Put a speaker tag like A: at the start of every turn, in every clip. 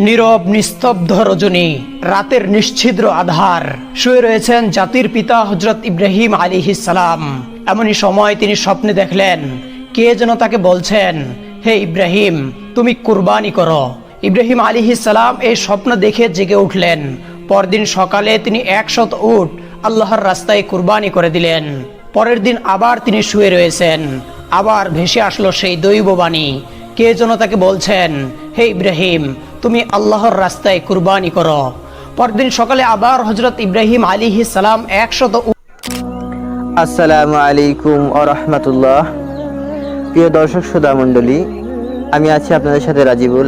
A: নীরব, নিস্তব্ধ রজনী, রাতের নিশ্ছিদ্র আধার। শুয়ে রয়েছেন জাতির পিতা হজরত ইব্রাহিম আলী সালাম। এমনই সময় তিনি স্বপ্নে দেখলেন, কে যেন তাকে বলছেন, হে ইব্রাহিম, তুমি কুরবানি করো। ইব্রাহিম আলী সালাম এই স্বপ্ন দেখে জেগে উঠলেন। পরদিন সকালে তিনি একশত উট আল্লাহর রাস্তায় কুরবানি করে দিলেন। পরের দিন আবার তিনি শুয়ে রয়েছেন। আবার ভেসে আসলো সেই দৈববাণী। কে যেন তাকে বলছেন, হে ইব্রাহিম তুমি আল্লাহর রাস্তায় কুরবানি করো। পরদিন সকালে আবার হজরত ইব্রাহিম আলী সালাম একশত
B: আসসালামু আলাইকুম ও রহমতুল্লাহ। প্রিয় দর্শক শ্রোতা মণ্ডলী আমি আছি আপনাদের সাথে রাজিবুল।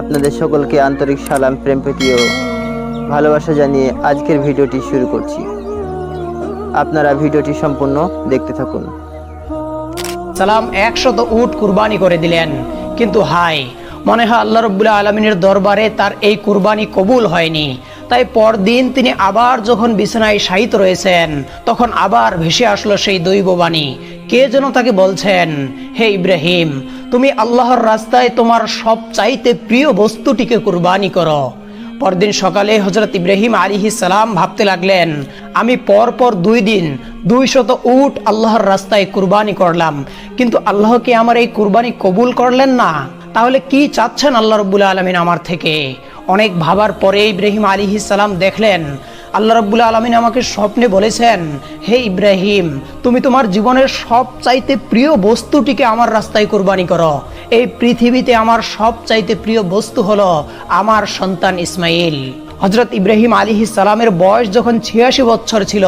B: আপনাদের সকলকে আন্তরিক সালাম প্রেম প্রীতি ও ভালোবাসা জানিয়ে আজকের ভিডিওটি শুরু করছি। আপনারা ভিডিওটি সম্পূর্ণ দেখতে থাকুন।
A: সালাম একশত উট কুরবানি করে দিলেন। কিন্তু হাই মনে হয় আল্লাহ রব্বুল্লাহ আলমিনের দরবারে তার এই কুরবানি কবুল হয়নি। তাই পরদিন তিনি আবার যখন বিছানায় শায়িত রয়েছেন, তখন আবার ভেসে আসলো সেই দৈববাণী। কে যেন তাকে বলছেন, হে ইব্রাহিম, তুমি আল্লাহর রাস্তায় তোমার সব চাইতে প্রিয় বস্তুটিকে কুরবানি করো। পরদিন সকালে হজরত ইব্রাহিম আলী সালাম ভাবতে লাগলেন, আমি পর পর দুই দিন দুই শত উট আল্লাহর রাস্তায় কুরবানি করলাম, কিন্তু আল্লাহকে আমার এই কুরবানি কবুল করলেন না? তাহলে কি চাচ্ছেন আল্লাহ রব্বুল আলমিন আমার থেকে? অনেক ভাবার পরে ইব্রাহিম আলী সালাম দেখলেন, আল্লাহ রব্বুল আলমিন আমাকে স্বপ্নে বলেছেন, হে ইব্রাহিম, তুমি তোমার জীবনের সব চাইতে প্রিয় বস্তুটিকে আমার রাস্তায় কোরবানি করো। এই পৃথিবীতে আমার সব চাইতে প্রিয় বস্তু হলো আমার সন্তান ইসমাইল। হজরত ইব্রাহিম আলী সালামের বয়স যখন ছিয়াশি বছর ছিল,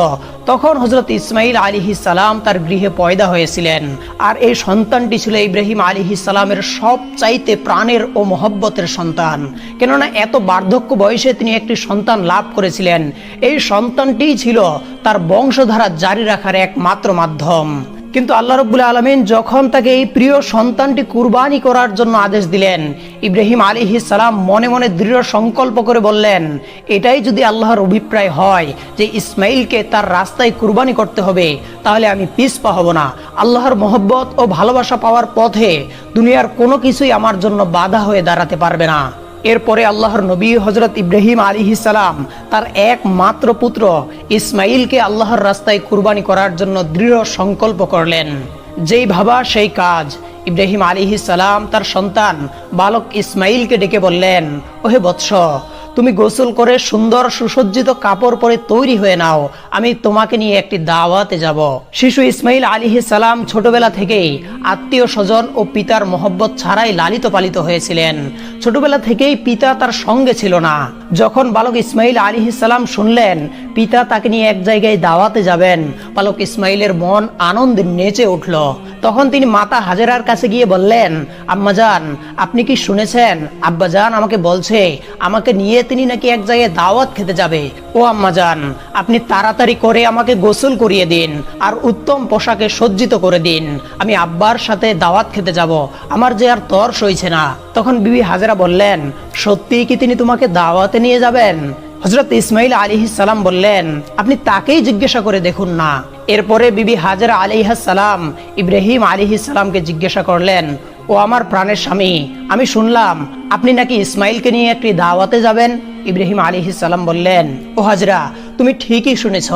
A: তখন হজরত ইসমাইল আলী সালাম তার গৃহে পয়দা হয়েছিলেন। আর এই সন্তানটি ছিল ইব্রাহিম আলী সালামের সব চাইতে প্রাণের ও মহব্বতের সন্তান। কেননা এত বার্ধক্য বয়সে তিনি একটি সন্তান লাভ করেছিলেন। এই সন্তানটিই ছিল তার বংশধারা জারি রাখার একমাত্র মাধ্যম। কিন্তু আল্লাহ রব্বুল আলমিন যখন তাকে এই প্রিয় সন্তানটি কুরবানি করার জন্য আদেশ দিলেন, ইব্রাহিম আলী সালাম মনে মনে দৃঢ় সংকল্প করে বললেন, এটাই যদি আল্লাহর অভিপ্রায় হয় যে ইসমাইলকে তার রাস্তায় কুরবানি করতে হবে, তাহলে আমি পিছপা হব না। আল্লাহর মহব্বত ও ভালোবাসা পাওয়ার পথে দুনিয়ার কোনো কিছুই আমার জন্য বাধা হয়ে দাঁড়াতে পারবে না। এরপরে আল্লাহর নবী হজরত ইব্রাহিম আলী সালাম তার একমাত্র পুত্র ইসমাইলকে আল্লাহর রাস্তায় কুরবানি করার জন্য দৃঢ় সংকল্প করলেন। যেই ভাবা সেই কাজ। ইব্রাহিম আলী সালাম তার সন্তান বালক ইসমাইলকে ডেকে বললেন, ওহে বৎস তুমি গোসল করে সুন্দর সুসজ্জিত কাপড় পরে তৈরি হয়ে নাও। আমি তোমাকে নিয়ে একটি দাওয়াতে যাব। শিশু ইসমাইল আলী সালাম ছোটবেলা থেকেই আত্মীয় স্বজন ও পিতার মহব্বত ছাড়াই লালিত পালিত হয়েছিলেন। ছোটবেলা থেকেই পিতা তার সঙ্গে ছিল না। যখন বালক ইসমাইল আলী সালাম শুনলেন, পিতা তাকে নিয়ে এক জায়গায় দাওয়াতে যাবেন। বালক ইসমাইলের মন আনন্দে নেচে উঠল। তখন তিনি মাতা হাজেরার কাছে গিয়ে বললেন আম্মাজান আপনি কি শুনেছেন? আব্বাজান আমাকে বলছে, আমাকে নিয়ে তিনি নাকি এক জায়গায় দাওয়াত খেতে যাবে। ও আম্মাজান আপনি তাড়াতাড়ি করে আমাকে গোসল করিয়ে দিন আর উত্তম পোশাকে সজ্জিত করে দিন। আমি আব্বার সাথে দাওয়াত খেতে যাব, আমার যে আর তর সইছে না। তখন বিবি হাজেরা বললেন, সত্যিই কি তিনি তোমাকে দাওয়াতে নিয়ে যাবেন। হজরত ইসমাইল আলী সালাম বললেন, আপনি তাকেই জিজ্ঞাসা করে দেখুন না। এরপরে বিবি হাজারা আলিহা সালাম ইব্রাহিম আলী সালামকে জিজ্ঞাসা করলেন, ও আমার প্রাণের স্বামী, আমি শুনলাম আপনি নাকি ইসমাইলকে নিয়ে একটি দাওয়াতে যাবেন? ইব্রাহিম আলী সালাম বললেন, ও হাজরা, তুমি ঠিকই শুনেছ।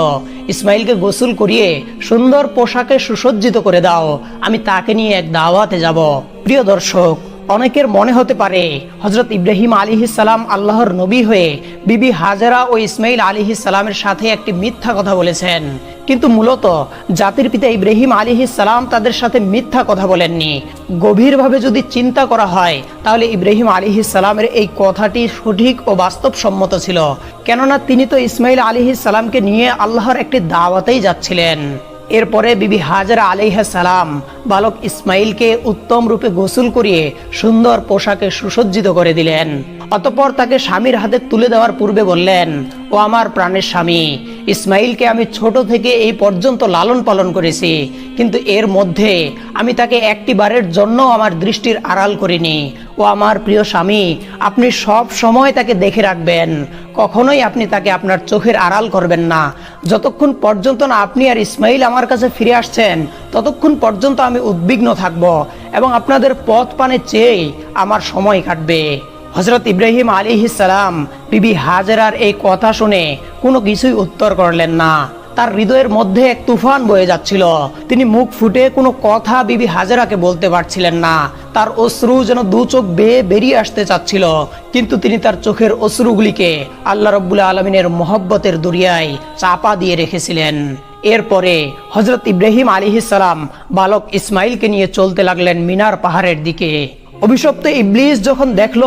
A: ইসমাইলকে গোসল করিয়ে সুন্দর পোশাকে সুসজ্জিত করে দাও। আমি তাকে নিয়ে এক দাওয়াতে যাব। প্রিয় দর্শক অনেকের মনে হতে পারে হজরত ইব্রাহিম আলী সালাম আল্লাহর নবী হয়ে বিবি হাজারা ও ইসমাইল আলী সালামের সাথে একটি মিথ্যা কথা বলেছেন। কিন্তু মূলত জাতির পিতা ইব্রাহিম আলী সালাম তাদের সাথে মিথ্যা কথা বলেননি। গভীরভাবে যদি চিন্তা করা হয়, তাহলে ইব্রাহিম আলী সালামের এই কথাটি সঠিক ও বাস্তবসম্মত ছিল। কেননা তিনি তো ইসমাইল আলী সালামকে নিয়ে আল্লাহর একটি দাওয়াতেই যাচ্ছিলেন। এরপরে বিবি হাজরা আলাইহা সালাম বালক ইসমাইলকে উত্তম রূপে গোসল করিয়ে সুন্দর পোশাকে সুসজ্জিত করে দিলেন। অতপর তাকে স্বামীর হাতে তুলে দেওয়ার পূর্বে বললেন, ও আমার প্রাণের স্বামী ইসমাইলকে আমি ছোট থেকে এই পর্যন্ত লালন পালন করেছি, কিন্তু এর মধ্যে আমি তাকে একটি বারের জন্য আমার দৃষ্টির আড়াল করিনি। ও আমার প্রিয় স্বামী, আপনি সব সময় তাকে দেখে রাখবেন। কখনোই আপনি তাকে আপনার চোখের আড়াল করবেন না। যতক্ষণ পর্যন্ত না আপনি আর ইসমাইল আমার কাছে ফিরে আসছেন, ততক্ষণ পর্যন্ত আমি উদ্বিগ্ন থাকব এবং আপনাদের পথ পানে চেয়ে আমার সময় কাটবে। হজরত ইব্রাহিম আলী সালাম বিবি হাজেরার এই কথা শুনে কোনো কিছুই উত্তর করলেন না। তার হৃদয়ের মধ্যে এক তুফান বয়ে যাচ্ছিল। তিনি মুখ ফুটে কোনো কথা বিবি হাজেরাকে বলতে পারছিলেন না। তার অশ্রু যেন দু চোখ বেয়ে বেরিয়ে আসতে চাচ্ছিল। কিন্তু তিনি তার চোখের অশ্রুগুলিকে আল্লাহ রব্বুল আলমিনের মহব্বতের দরিয়ায় চাপা দিয়ে রেখেছিলেন। এরপরে হজরত ইব্রাহিম আলিহিসাল্লাম বালক ইসমাইলকে নিয়ে চলতে লাগলেন মিনার পাহাড়ের দিকে। অভিশপ্ত ইবলিস যখন দেখল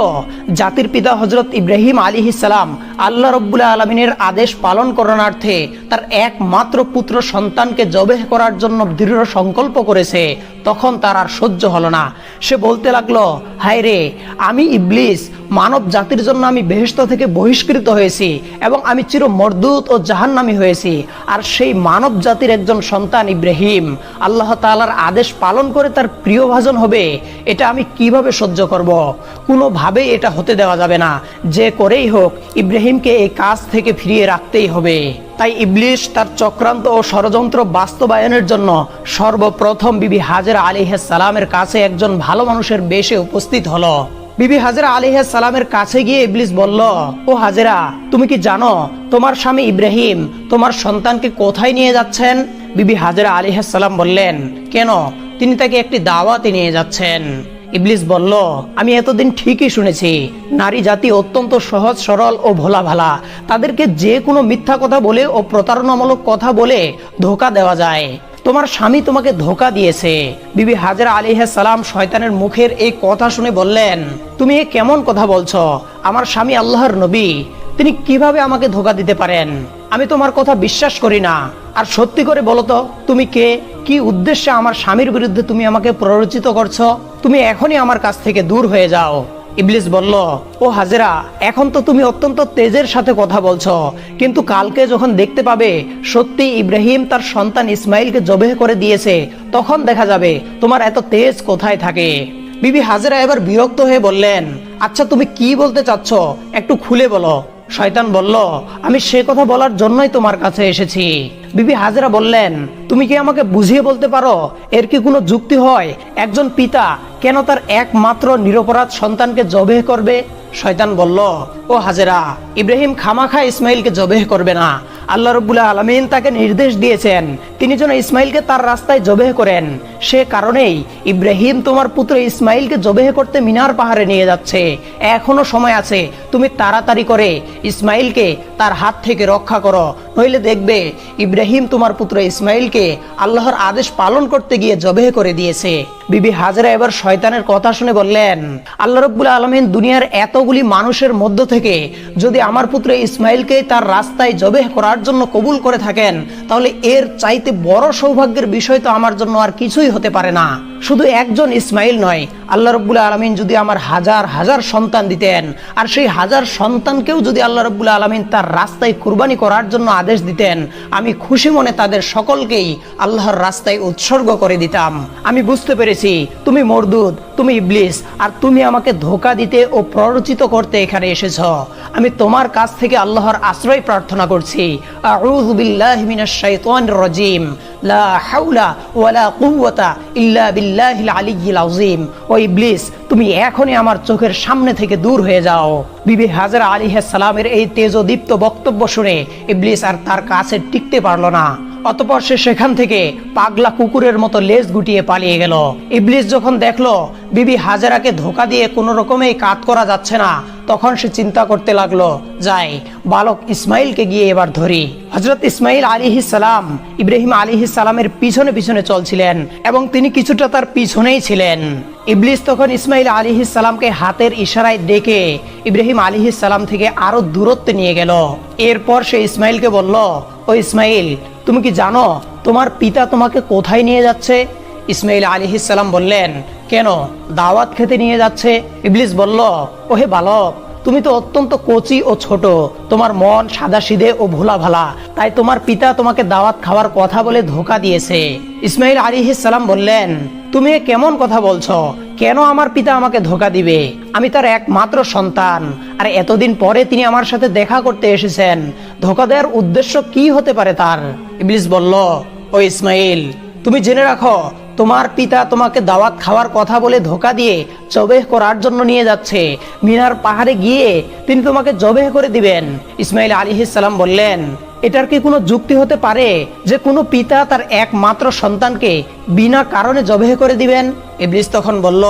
A: জাতির পিতা হজরত ইব্রাহিম আলী সালাম আল্লাহ রব্বুল্লাহ আলমিনের আদেশ পালন করণার্থে তার একমাত্র পুত্র সন্তানকে জবেহ করার জন্য দৃঢ় সংকল্প করেছে, তখন তার আর সহ্য হলো না। সে বলতে লাগল, হায় রে, আমি ইবলিস, মানব জাতির জন্য আমি বেহেস্ত থেকে বহিষ্কৃত হয়েছি এবং আমি চির মর্দুত ও জাহান্নামি হয়েছি। আর সেই মানব জাতির একজন সন্তান ইব্রাহিম, আল্লাহ তাআলার আদেশ পালন করে তার প্রিয় ভাজন হবে, এটা আমি কীভাবে সহ্য করব? কোনোভাবেই এটা হতে দেওয়া যাবে না। যে করেই হোক ইব্রাহিমকে এই কাজ থেকে ফিরিয়ে রাখতেই হবে। তাই ইবলিশ তার চক্রান্ত ও ষড়যন্ত্র বাস্তবায়নের জন্য সর্বপ্রথম বিবি হাজেরা সালামের কাছে একজন ভালো মানুষের বেশে উপস্থিত হলো। বিবি হাজেরা আলিহে সালামের কাছে গিয়ে ইবলিস বলল, ও হাজেরা, তুমি কি জানো তোমার স্বামী ইব্রাহিম তোমার সন্তানকে কোথায় নিয়ে যাচ্ছেন? বিবি হাজেরা আলিহে সালাম বললেন, কেন? তিনি তাকে একটি দাওয়াতে নিয়ে যাচ্ছেন। ইবলিস বলল, আমি এতদিন ঠিকই শুনেছি, নারী জাতি অত্যন্ত সহজ, সরল ও ভোলা ভালা তাদেরকে যে কোনো মিথ্যা কথা বলে ও প্রতারণামূলক কথা বলে ধোকা দেওয়া যায়। তোমার স্বামী তোমাকে ধোকা দিয়েছে। বিবি হাজরা আলিহা সালাম শয়তানের মুখের এই কথা শুনে বললেন, তুমি এ কেমন কথা বলছো? আমার স্বামী আল্লাহর নবী, তিনি কীভাবে আমাকে ধোকা দিতে পারেন? আমি তোমার কথা বিশ্বাস করি না। আর সত্যি করে বলো তো, তুমি কে? কি উদ্দেশ্যে আমার স্বামীর বিরুদ্ধে তুমি আমাকে প্ররোচিত করছ? তুমি এখনই আমার কাছ থেকে দূর হয়ে যাও। ইবলিস বলল, ও হাজেরা, এখন তো তুমি অত্যন্ত তেজের সাথে কথা বলছো। কিন্তু কালকে যখন দেখতে পাবে, সত্যি ইব্রাহিম তার সন্তান ইসমাইলকে জবেহ করে দিয়েছে, তখন দেখা যাবে তোমার এত তেজ কোথায় থাকে? বিবি হাজেরা এবার বিরক্ত হয়ে বললেন আচ্ছা তুমি কি বলতে চাচ্ছ? একটু খুলে বলো। শয়তান বলল, আমি সে কথা বলার জন্যই তোমার কাছে এসেছি। বিবি হাজরা বললেন, তুমি কি আমাকে বুঝিয়ে বলতে পারো? এর কি কোনো যুক্তি হয়? একজন পিতা কেন তার একমাত্র নিরপরাধ সন্তানকে জবে করবে? শয়তান বলল, ও হাজেরা, ইব্রাহিম খামাখা ইসমাইলকে জবেহ করবে না। আল্লাহ রব্বুল্লাহ আলমিন তাকে নির্দেশ দিয়েছেন, তিনি যেন ইসমাইলকে তার রাস্তায় জবেহ করেন। সে কারণেই ইব্রাহিম তোমার পুত্র ইসমাইলকে জবেহ করতে মিনার পাহাড়ে নিয়ে যাচ্ছে। এখনও সময় আছে, তুমি তাড়াতাড়ি করে ইসমাইলকে তার হাত থেকে রক্ষা করো। নইলে দেখবে ইব্রাহিম তোমার পুত্র ইসমাইলকে আল্লাহর আদেশ পালন করতে গিয়ে জবেহ করে দিয়েছে। বিবি হাজরা এবার শয়তানের কথা শুনে বললেন, আল্লাহ রব্বুল আলমিন দুনিয়ার এতগুলি মানুষের মধ্য থেকে যদি আমার পুত্র ইসমাইলকে তার রাস্তায় জবেহ করার জন্য কবুল করে থাকেন, তাহলে এর চাইতে বড় সৌভাগ্যের বিষয় তো আমার জন্য আর কিছুই হতে পারে না। শুধু একজন ইসমাইল নয়, আল্লাহ রব্বুল আলমিন যদি আমার হাজার হাজার সন্তান দিতেন, আর সেই হাজার সন্তানকেও যদি আল্লাহ রব্বুল আলমিন তার রাস্তায় কুরবানি করার জন্য আদেশ দিতেন, আমি খুশি মনে তাদের সকলকেই আল্লাহর রাস্তায় উৎসর্গ করে দিতাম। আমি বুঝতে পেরেছি, তুমি মরদুদ তুমি ইবলিস, আর তুমি আমাকে ধোকা দিতে ও প্ররোচিত করতে এখানে এসেছ। আমি তোমার কাছ থেকে আল্লাহর আশ্রয় প্রার্থনা করছি। বিল্লাহি রাজিম। লা হাওলা ওয়ালা কুওয়াতা ইল্লা বিল্লাহিল আলিয়্যিল আজিম ও ইবলিস, তুমি এখনই আমার চোখের সামনে থেকে দূর হয়ে যাও। বিবি হাজরা আলী সালামের এই তেজদীপ্ত বক্তব্য শুনে ইবলিস আর তার কাছে টিকতে পারল না। অতপর সে সেখান থেকে পাগলা কুকুরের মতো লেজ গুটিয়ে পালিয়ে গেল। ইবলিস যখন দেখল বিবি হাজারাকে ধোকা দিয়ে কোনো রকমেই কাত করা যাচ্ছে না, তখন সে চিন্তা করতে লাগল, যাই, বালক ইসমাইলকে গিয়ে এবার ধরি। হজরত ইসমাইল আলী সালাম, ইব্রাহিম আলী সালামের পিছনে পিছনে চলছিলেন এবং তিনি কিছুটা তার পিছনেই ছিলেন। ইবলিস তখন ইসমাইল আলী সালামকে হাতের ইশারায় ডেকে ইব্রাহিম আলী সালাম থেকে আরও দূরত্বে নিয়ে গেল। এরপর সে ইসমাইলকে বলল, ও ইসমাইল তুমি কি জানো তোমার পিতা তোমাকে কোথায় নিয়ে যাচ্ছে? ইসমাইল আলী সালাম বললেন, কেন? দাওয়াত খেতে নিয়ে যাচ্ছে? ইবলিস বলল, ওহে বালক, তুমি তো অত্যন্ত কচি ও ছোট, তোমার মন সাদা সিধে ও ভোলা ভালা, তাই তোমার পিতা তোমাকে দাওয়াত খাওয়ার কথা বলে ধোকা দিয়েছে। ইসমাইল আলী সালাম বললেন, তুমি কেমন কথা বলছো? কেন আমার পিতা আমাকে ধোকা দিবে? আমি তার একমাত্র সন্তান, আর এতদিন পরে তিনি আমার সাথে দেখা করতে এসেছেন। ধোকা দেওয়ার উদ্দেশ্য কি হতে পারে তার? ইবলিস বলল, ও ইসমাইল তুমি জেনে রাখো, তোমার পিতা তোমাকে দাওয়াত খাওয়ার কথা বলে ধোকা দিয়ে জবেহ করার জন্য নিয়ে যাচ্ছে। মিনার পাহাড়ে গিয়ে তিনি তোমাকে জবেহ করে দিবেন। ইসমাইল আলী সালাম বললেন, এটার কি কোনো যুক্তি হতে পারে যে কোনো পিতা তার একমাত্র সন্তানকে বিনা কারণে জবেহ করে দিবেন? ইবলিস তখন বলল,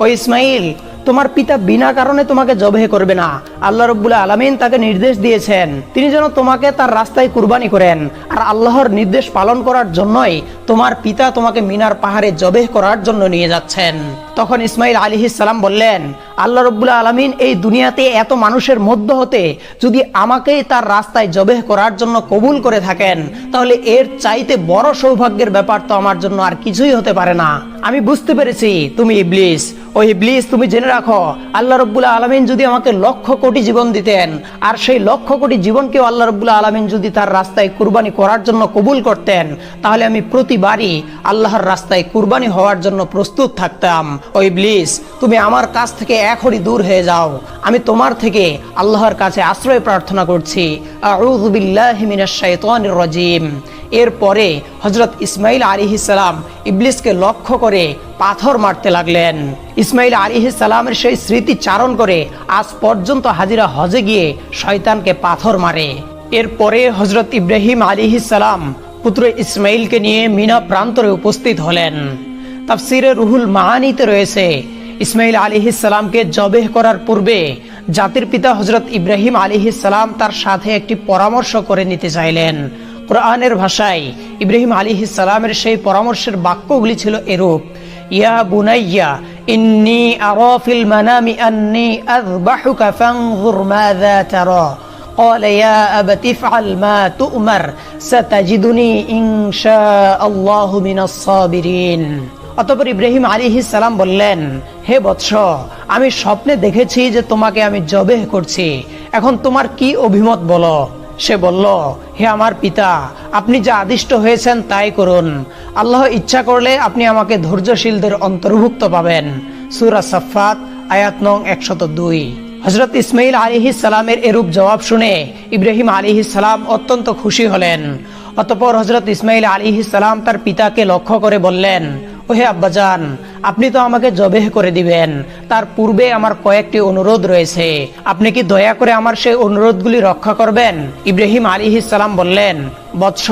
A: ও ইসমাইল তোমার পিতা বিনা কারণে তোমাকে জবেহ করবে না। আল্লাহ রব্বুল আলমিন তাকে নির্দেশ দিয়েছেন, তিনি যেন তোমাকে তার রাস্তায় কুরবানি করেন, আর আল্লাহর নির্দেশ পালন করার জন্যই তোমার পিতা তোমাকে মিনার পাহাড়ে জবেহ করার জন্য নিয়ে যাচ্ছেন। তখন ইসমাইল আলী সালাম বললেন, আল্লাহ রব্বুল আলমিন এই দুনিয়াতে এত মানুষের মধ্য হতে যদি আমাকেই তার রাস্তায় জবেহ করার জন্য কবুল করে থাকেন, তাহলে এর চাইতে বড় সৌভাগ্যের ব্যাপার তো আমার জন্য আর কিছুই হতে পারে না। আমি বুঝতে পেরেছি, তুমি ইবলিস। ওই ইবলিস, তুমি জেনে রাখো, আল্লাহ রব্বুল আলমিন যদি আমাকে লক্ষ কোটি জীবন দিতেন, আর সেই লক্ষ কোটি জীবনকেও আল্লাহ রব্বুল আলমিন যদি তার রাস্তায় কুরবানি করার জন্য কবুল করতেন, তাহলে আমি প্রতিবারই আল্লাহর রাস্তায় কুরবানি হওয়ার জন্য প্রস্তুত থাকতাম। ইবলিস, তুমি আমার কাছ থেকে এখনই দূর হয়ে যাও। আমি তোমার থেকে আল্লাহর কাছে আশ্রয় প্রার্থনা করছি। রাজিম। এরপরে হজরত ইসমাইল আলিহি সালাম ইবলিসকে লক্ষ্য করে পাথর মারতে লাগলেন। ইসমাইল আলিহি সালামের সেই স্মৃতি চারণ করে আজ পর্যন্ত হাজিরা হজে গিয়ে শয়তানকে পাথর মারে। এরপরে হজরত ইব্রাহিম আলিহি সালাম পুত্র ইসমাইলকে নিয়ে মিনা প্রান্তরে উপস্থিত হলেন। তাফসিরে রুহুল মাহানিতে রয়েছে ইসমাইল আলিহিস সালামকে জবেহ করার পূর্বে জাতির পিতা হজরত ইব্রাহিম আলিহিস সালাম তার সাথে একটি পরামর্শ করে নিতে চাইলেন কোরআনের ভাষায় ইব্রাহিম আলিহিস সালামের সেই পরামর্শের বাক্যগুলি ছিল এরূপ ইয়া বুনাইয়া ইন্নি আরা ফিল মানামি আন্নি আযবাহুকা ফানজুর মাযা তারা قال يا أبت افعل ما تؤمر ستجدني إن شاء الله من الصابرين অতপর ইব্রাহিম আলী সালাম বললেন, হে বৎস, আমি স্বপ্নে দেখেছি যে তোমাকে আমি জবেহ করছি। এখন তোমার কি অভিমত বলো? সে বলল, হে আমার পিতা, আপনি যা আদিষ্ট হয়েছেন তাই করুন। আল্লাহ ইচ্ছা করলে আপনি আমাকে ধৈর্যশীলদের অন্তর্ভুক্ত পাবেন। সুরা সাফাত আয়াত নং একশত দুই। হজরত ইসমাইল আলিহি সালামের এরূপ জবাব শুনে ইব্রাহিম আলিহি সালাম অত্যন্ত খুশি হলেন। অতপর হজরত ইসমাইল আলিহি সালাম তার পিতাকে লক্ষ্য করে বললেন ওহে আব্বাজান আপনি তো আমাকে জবেহ করে দিবেন। তার পূর্বে আমার কয়েকটি অনুরোধ রয়েছে। আপনি কি দয়া করে আমার সেই অনুরোধগুলি রক্ষা করবেন? ইব্রাহিম আলী ইসালাম বললেন, বৎস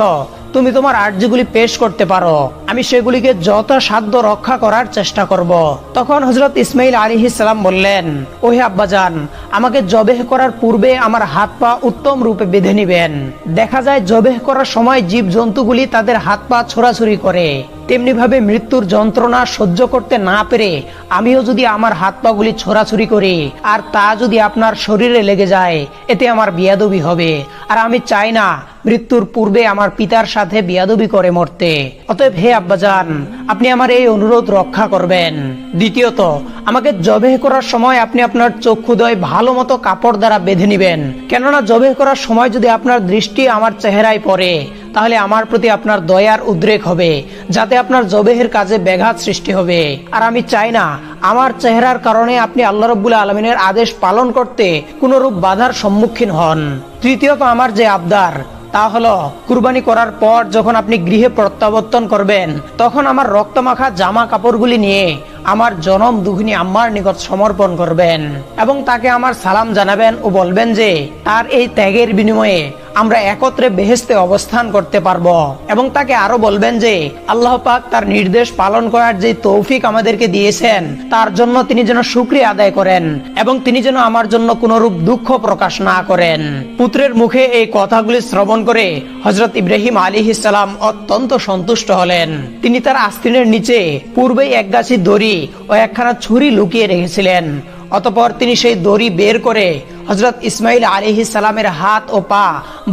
A: তুমি তোমার আর্যগুলি পেশ করতে পারো। আমি সেগুলিকে যথাসাধ্য রক্ষা করার চেষ্টা করব। তখন হজরত ইসমাইল আলী সালাম বললেন, ওহে আব্বাজান, আমাকে জবেহ করার পূর্বে আমার হাত পা উত্তম রূপে বেঁধে নিবেন। দেখা যায় জবেহ করার সময় জীব জন্তুগুলি তাদের হাত পা ছোড়াছুরি করে। তেমনি ভাবে মৃত্যুর যন্ত্রণা সহ্য করতে না পেরে আমিও যদি আমার হাত পাগুলি ছোড়াছুরি করি, আর তা যদি আপনার শরীরে লেগে যায়, এতে আমার বিয়াদবি হবে। আর আমি চাই না মৃত্যুর পূর্বে আমার পিতার সাথে বিয়াদবি করে মরতে। অতএব হে আব্বাজান, আপনি আমার এই অনুরোধ রক্ষা করবেন। দ্বিতীয়ত, আমাকে জবেহ করার সময় আপনি আপনার চক্ষুদয় ভালো মতো কাপড় দ্বারা বেঁধে নিবেন। কেননা জবেহ করার সময় যদি আপনার দৃষ্টি আমার চেহারায় পড়ে তাহলে আমার প্রতি আপনার দয়ার উদ্রেক হবে, যাতে আপনার জবেহের কাজে ব্যাঘাত সৃষ্টি হবে। আর আমি চাই না, আমার চেহারার কারণে আপনি আল্লাহ রব্বুল আলমিনের আদেশ পালন করতে কোনরূপ বাধার সম্মুখীন হন। তৃতীয়ত আমার যে আবদার, তা হলো কুরবানি করার পর যখন আপনি গৃহে প্রত্যাবর্তন করবেন, তখন আমার রক্তমাখা জামা কাপড়গুলি নিয়ে আমার জনম দুঘিনী আম্মার নিকট সমর্পণ করবেন এবং তাকে আমার সালাম জানাবেন ও বলবেন যে, তার এই ত্যাগের বিনিময়ে আমরা একত্রে বেহেস্তে অবস্থান করতে পারব। এবং তাকে আরও বলবেন যে, আল্লাহ পাক তার নির্দেশ পালন করার যে তৌফিক আমাদেরকে দিয়েছেন, তার জন্য তিনি যেন সুক্রিয়া আদায় করেন এবং তিনি যেন আমার জন্য কোনরূপ দুঃখ প্রকাশ না করেন। পুত্রের মুখে এই কথাগুলি শ্রবণ করে হজরত ইব্রাহিম আলী ইসালাম অত্যন্ত সন্তুষ্ট হলেন। তিনি তার আস্তিনের নিচে পূর্বেই এক গাছি দড়ি ও একখানা ছুরি লুকিয়ে রেখেছিলেন। অতপর তিনি সেই দড়ি বের করে হজরত ইসমাইল আলিহি সালামের হাত ও পা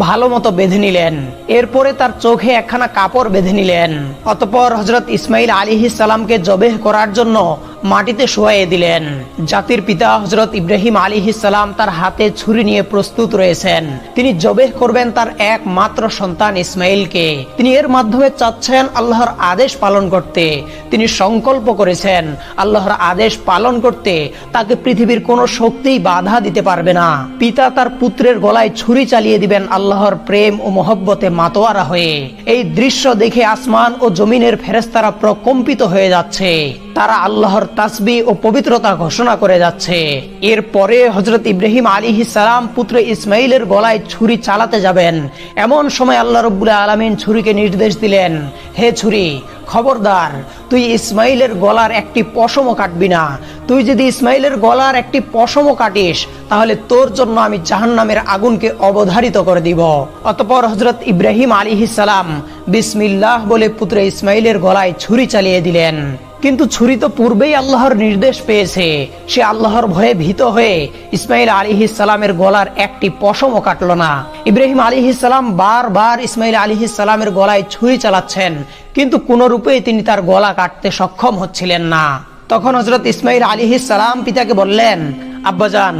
A: ভালো মতো বেঁধে নিলেন। এরপরে তার চোখে একখানা কাপড় বেঁধে নিলেন। অতপর হজরত ইসমাইল আলিহি সালামকে জবেহ করার জন্য মাটিতে শোয়াইয়ে দিলেন। জাতির পিতা হজরত ইব্রাহিম আলিহি সালাম তার হাতে ছুরি নিয়ে প্রস্তুত রয়েছেন। তিনি জবেহ করবেন তার একমাত্র সন্তান ইসমাইলকে তিনি এর মাধ্যমে চাচ্ছেন আল্লাহর আদেশ পালন করতে। তিনি সংকল্প করেছেন, আল্লাহর আদেশ পালন করতে। তাকে পৃথিবীর কোনো শক্তি বাধা দিতে পারবে না। পিতা তার পুত্রের গলায় ছুরি চালিয়ে দিবেন আল্লাহর প্রেম ও মোহব্বতে মাতোয়ারা হয়ে। এই দৃশ্য দেখে আসমান ও জমিনের ফেরেস্তারা প্রকম্পিত হয়ে যাচ্ছে। তারা আল্লাহর তাসবি ও পবিত্রতা ঘোষণা করে যাচ্ছে। এর পরে হজরত ইব্রাহিম আলী সালাম পুত্র ইসমাইলের গলায় ছুরি চালাতে যাবেন। এমন সময় আল্লাহ রব্বুল্লাহ আলমিন ছুরিকে নির্দেশ দিলেন, হে ছুরি খবরদার, তুই ইসমাইলের গলার একটি পশমও কাটবি না। তুই যদি ইসমাইলের গলার একটি পশমও কাটিস, তাহলে তোর জন্য আমি জাহান্নামের আগুনকে অবধারিত করে দিব। অতপর হজরত ইব্রাহিম আলী সালাম বিসমিল্লাহ বলে পুত্র ইসমাইলের গলায় ছুরি চালিয়ে দিলেন। কিন্তু ছুরি তো পূর্বেই আল্লাহর নির্দেশ পেয়েছে। সে আল্লাহর ভয়ে ভীত হয়ে ইসমাইল আলী সালামের গলার একটি পশমও কাটল না। ইব্রাহিম আলী সালাম বারবার ইসমাইল আলী সালামের গলায় ছুরি চালাচ্ছেন, কিন্তু কোন রূপেই তিনি তার গলা কাটতে সক্ষম হচ্ছিলেন না। তখন হজরত ইসমাইল আলী সালাম পিতাকে বললেন আব্বাজান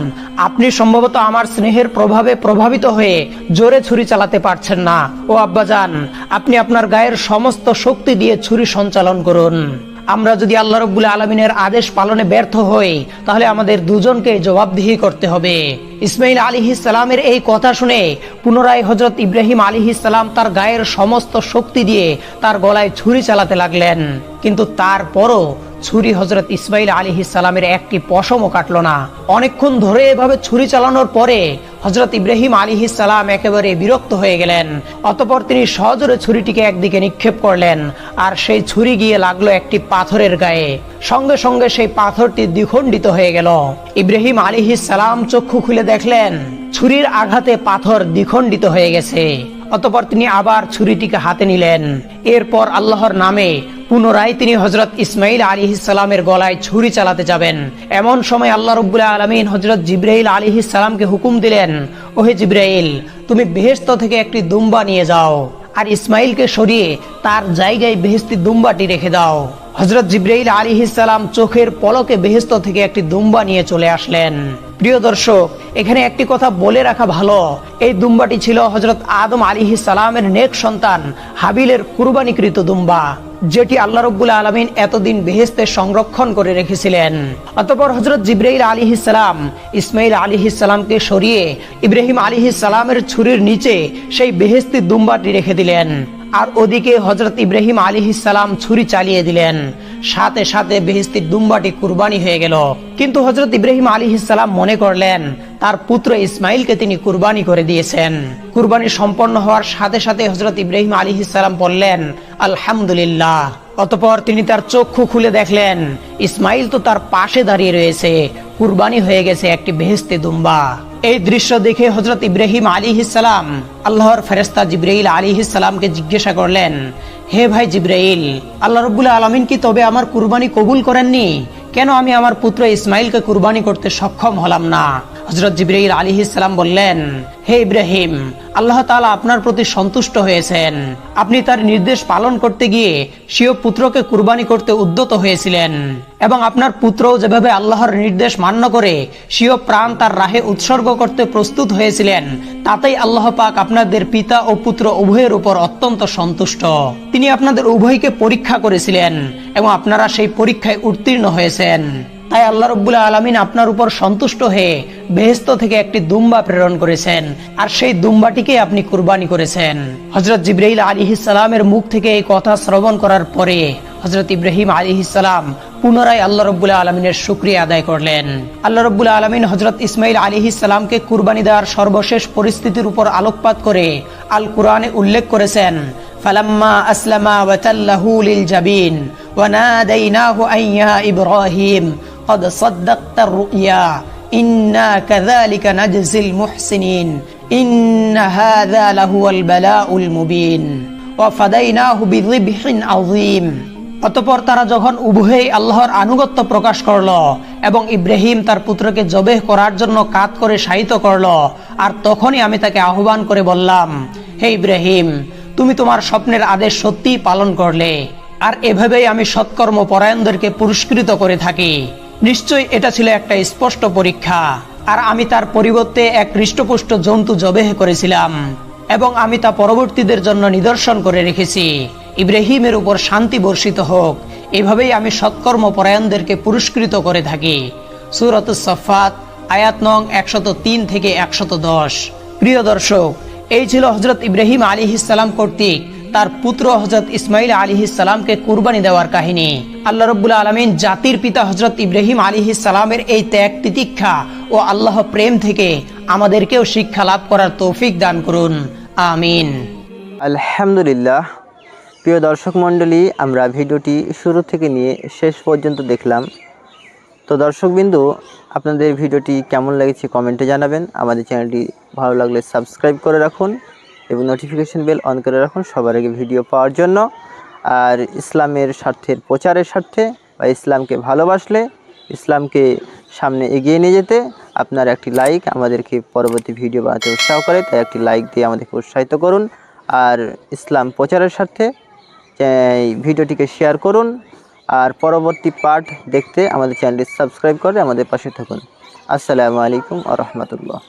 A: আপনি সম্ভবত আমার স্নেহের প্রভাবে প্রভাবিত হয়ে জোরে ছুরি চালাতে পারছেন না। ও আব্বাজান আপনি আপনার গায়ের সমস্ত শক্তি দিয়ে ছুরি সঞ্চালন করুন। আমরা যদি আল্লাহ রব্বুল আলমিনের আদেশ পালনে ব্যর্থ হই, তাহলে আমাদের দুজনকে জবাবদিহি করতে হবে। ইসমাইল আলী সালামের এই কথা শুনে পুনরায় হজরত ইব্রাহিম আলী সালাম তার গায়ের সমস্ত শক্তি দিয়ে তার গলায় ছুরি চালাতে লাগলেন। কিন্তু তারপরও ছুরি হজরত ইসমাইল আলী সালামের একটি পশমও কাটল না। অনেকক্ষণ ধরে এভাবে ছুরি চালানোর পরে হজরত ইব্রাহিম আলী সালাম একেবারে বিরক্ত হয়ে গেলেন। অতপর তিনি সহজরে ছুরিটিকে একদিকে নিক্ষেপ করলেন আর সেই ছুরি গিয়ে লাগল একটি পাথরের গায়ে। সঙ্গে সঙ্গে সেই পাথরটি দ্বিখণ্ডিত হয়ে গেল। ইব্রাহিম আলী সালাম চক্ষু খুলে দেখলেন, ছুরির আঘাতে পাথর দ্বিখণ্ডিত হয়ে গেছে। অতপর তিনি আবার ছুরিটিকে হাতে নিলেন। এরপর আল্লাহর নামে পুনরায় তিনি হজরত ইসমাইল আলী ইসালামের গলায় ছুরি চালাতে যাবেন। এমন সময় আল্লাহ রব্বুল্লাহ আলমিন হজরত জিব্রাইল আলী ইসালামকে হুকুম দিলেন, ওহে জিব্রাইল, তুমি বেহেস্ত থেকে একটি দুম্বা নিয়ে যাও, আর ইসমাইলকে সরিয়ে তার জায়গায় বেহেস্তি দুম্বাটি রেখে দাও। হজরত জিব্রাইল আলী সালাম চোখের পলকে বেহেস্ত থেকে একটি দুম্বা নিয়ে চলে আসলেন। প্রিয় দর্শক, এখানে একটি কথা বলে রাখা ভালো। এই দুম্বাটি ছিল হজরত আদম আলী সালামের নেক সন্তান হাবিলের কুরবানিকৃত দুম্বা, যেটি আল্লাহ রব্বুল আলমিন এতদিন বেহেস্তে সংরক্ষণ করে রেখেছিলেন। অতপর হজরত জিব্রাইল আলী সালাম ইসমাইল আলী সালামকে সরিয়ে ইব্রাহিম আলী সালামের ছুরির নিচে সেই বেহেস্তি দুম্বাটি রেখে দিলেন। আর ওদিকে হজরত ইব্রাহিম আলী সালাম ছুরি চালিয়ে দিলেন। সাথে সাথে বেহেস্তির দুম্বাটি কুরবানি হয়ে গেল। কিন্তু হজরত ইব্রাহিম আলী সালাম মনে করলেন, তার পুত্র ইসমাইলকে তিনি কুরবানি করে দিয়েছেন। কুরবানি সম্পন্ন হওয়ার সাথে সাথে হজরত ইব্রাহিম আলী সালাম বললেন, আলহামদুলিল্লাহ। অতপর তিনি তার চক্ষু খুলে দেখলেন, ইসমাইল তো তার পাশে দাঁড়িয়ে রয়েছে। কুরবানি হয়ে গেছে একটি বেহেস্তে দুম্বা। এই দৃশ্য দেখে হজরত ইব্রাহিম আলী ইসালাম আল্লাহর ফেরেস্তা জিব্রাইল আলী ইসালামকে জিজ্ঞাসা করলেন, হে ভাই জিব্রাইল, আল্লাহ রবুল্লা আলমিন কি তবে আমার কুরবানি কবুল করেননি? কেন আমি আমার পুত্র ইসমাইলকে কুরবানি করতে সক্ষম হলাম না? হজরত জিব্রাইল আলী ইসালাম বললেন হে ইব্রাহিম, আল্লাহ তাআলা আপনার প্রতি সন্তুষ্ট হয়েছেন। আপনি তার নির্দেশ পালন করতে গিয়ে স্বীয় পুত্রকে কুরবানি করতে উদ্যত হয়েছিলেন এবং আপনার পুত্রও যেভাবে আল্লাহর নির্দেশ মান্য করে স্বীয় প্রাণ তার রাহে উৎসর্গ করতে প্রস্তুত হয়েছিলেন, তাতেই আল্লাহ পাক আপনাদের পিতা ও পুত্র উভয়ের উপর অত্যন্ত সন্তুষ্ট। তিনি আপনাদের উভয়কে পরীক্ষা করেছিলেন এবং আপনারা সেই পরীক্ষায় উত্তীর্ণ হয়েছেন। তাই আল্লাহ রব্বুল আলমিন আপনার উপর সন্তুষ্ট হয়ে বেহেস্ত থেকে একটি দুম্বা প্রেরণ করেছেন। আর সেই দুম্বাটিকে আপনি কুরবানি করেছেন। হজরত জিব্রাইল আলী সালামের মুখ থেকে এই কথা শ্রবণ করার পরে হজরত ইব্রাহিম আলী সালাম পুনরায় আল্লাহ রব্বুল্লাহ আলমিনের শুক্রিয়া আদায় করলেন। আল্লাহ রব্বুল্লাহ আলমিন হজরত ইসমাইল আলী সালামকে কুরবানি দেওয়ার সর্বশেষ পরিস্থিতির উপর আলোকপাত করে আল কুরআনে উল্লেখ করেছেন, ফালাম্মা আসলামা ওয়াতাল্লাহু লিল জাবিন ওয়ানাদাইনাহু আইয়া ইব্রাহিম। قد صدقت الرؤيا إنا كذلك نجزي المحسنين إن هذا لهو البلاء المبين وفديناه بذبح عظيم অতপর তারা যখন উভয়ই আল্লাহর আনুগত্য প্রকাশ করল এবং ইব্রাহিম তার পুত্রকে জবেহ করার জন্য কাত করে শায়িত করল আর তখনই আমি তাকে আহ্বান করে বললাম হে ইব্রাহিম তুমি তোমার স্বপ্নের আদেশ সত্যিই পালন করলে আর এভাবেই আমি সৎকর্ম পরায়ণদেরকে পুরস্কৃত করে থাকি নিশ্চয়ই এটা ছিল একটা স্পষ্ট পরীক্ষা। আর আমি তার পরিবর্তে এক হৃষ্টপুষ্ট জন্তু জবেহ করেছিলাম এবং আমি তা পরবর্তীদের জন্য নিদর্শন করে রেখেছি। ইব্রাহিমের উপর শান্তি বর্ষিত হোক। এভাবেই আমি সৎকর্ম পরায়ণদেরকে পুরস্কৃত করে থাকি। সুরত সফাত আয়াত নং একশত তিন থেকে একশত দশ। প্রিয় দর্শক, এই ছিল হজরত ইব্রাহিম আলী ইসালাম কর্তৃক তার পুত্র হজরত ইসমাইল আলী ইসালামকে কুরবানি দেওয়ার কাহিনী। আল্লাহ রব্বুল আলমিন জাতির পিতা হজরত ইব্রাহিম আলী সালামের এই ত্যাগ তিতিক্ষা ও আল্লাহ প্রেম থেকে আমাদেরকেও শিক্ষা লাভ করার তৌফিক দান করুন। আমিন।
B: আলহামদুলিল্লাহ। প্রিয় দর্শক মণ্ডলী, আমরা ভিডিওটি শুরু থেকে নিয়ে শেষ পর্যন্ত দেখলাম। তো দর্শকবিন্দু আপনাদের ভিডিওটি কেমন লেগেছে কমেন্টে জানাবেন। আমাদের চ্যানেলটি ভালো লাগলে সাবস্ক্রাইব করে রাখুন। এবং নোটিফিকেশন বেল অন করে রাখুন সবার আগে ভিডিও পাওয়ার জন্য। আর ইসলামের স্বার্থের প্রচারের স্বার্থে বা ইসলামকে ভালোবাসলে, ইসলামকে সামনে এগিয়ে নিয়ে যেতে আপনার একটি লাইক আমাদেরকে পরবর্তী ভিডিও বানাতে উৎসাহ করে, তাই একটি লাইক দিয়ে আমাদেরকে উৎসাহিত করুন। আর ইসলাম প্রচারের স্বার্থে ভিডিওটিকে শেয়ার করুন। আর পরবর্তী পার্ট দেখতে আমাদের চ্যানেলটি সাবস্ক্রাইব করে আমাদের পাশে থাকুন। আসসালামু আলাইকুম আ রহমতুল্লাহ।